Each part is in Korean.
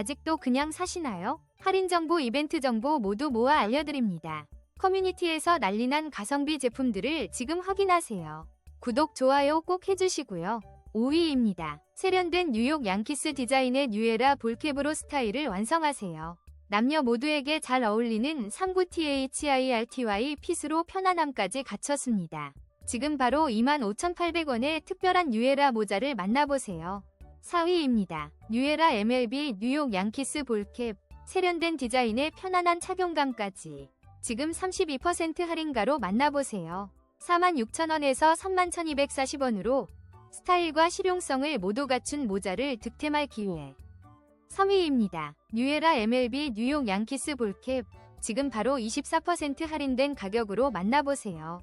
아직도 그냥 사시나요? 할인 정보, 이벤트 정보 모두 모아 알려드립니다. 커뮤니티에서 난리난 가성비 제품들을 지금 확인하세요. 구독, 좋아요 꼭 해주시고요. 5위입니다. 세련된 뉴욕 양키스 디자인의 뉴에라 볼캡으로 스타일을 완성하세요. 남녀 모두에게 잘 어울리는 39THIRTY 핏으로 편안함까지 갖췄습니다. 지금 바로 25,800원의 특별한 뉴에라 모자를 만나보세요. 4위입니다. 뉴에라 MLB 뉴욕 양키스 볼캡 세련된 디자인의 편안한 착용감까지 지금 32% 할인가로 만나보세요. 46,000원에서 31,240원으로 스타일과 실용성을 모두 갖춘 모자를 득템할 기회. 3위입니다. 뉴에라 MLB 뉴욕 양키스 볼캡 지금 바로 24% 할인된 가격으로 만나보세요.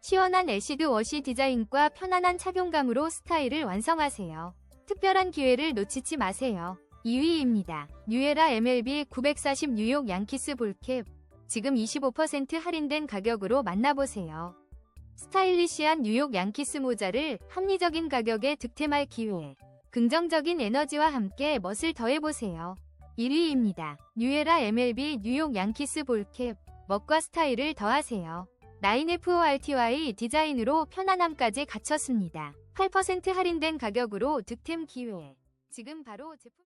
시원한 애시드 워시 디자인과 편안한 착용감으로 스타일을 완성하세요. 특별한 기회를 놓치지 마세요. 2위입니다. 뉴에라 MLB 940 뉴욕 양키스 볼캡 지금 25% 할인된 가격으로 만나보세요. 스타일리시한 뉴욕 양키스 모자를 합리적인 가격에 득템할 기회. 긍정적인 에너지와 함께 멋을 더해보세요. 1위입니다. 뉴에라 MLB 뉴욕 양키스 볼캡 멋과 스타일을 더하세요. 9FORTY 디자인으로 편안함까지 갖췄습니다. 8% 할인된 가격으로 득템 기회. 지금 바로 제품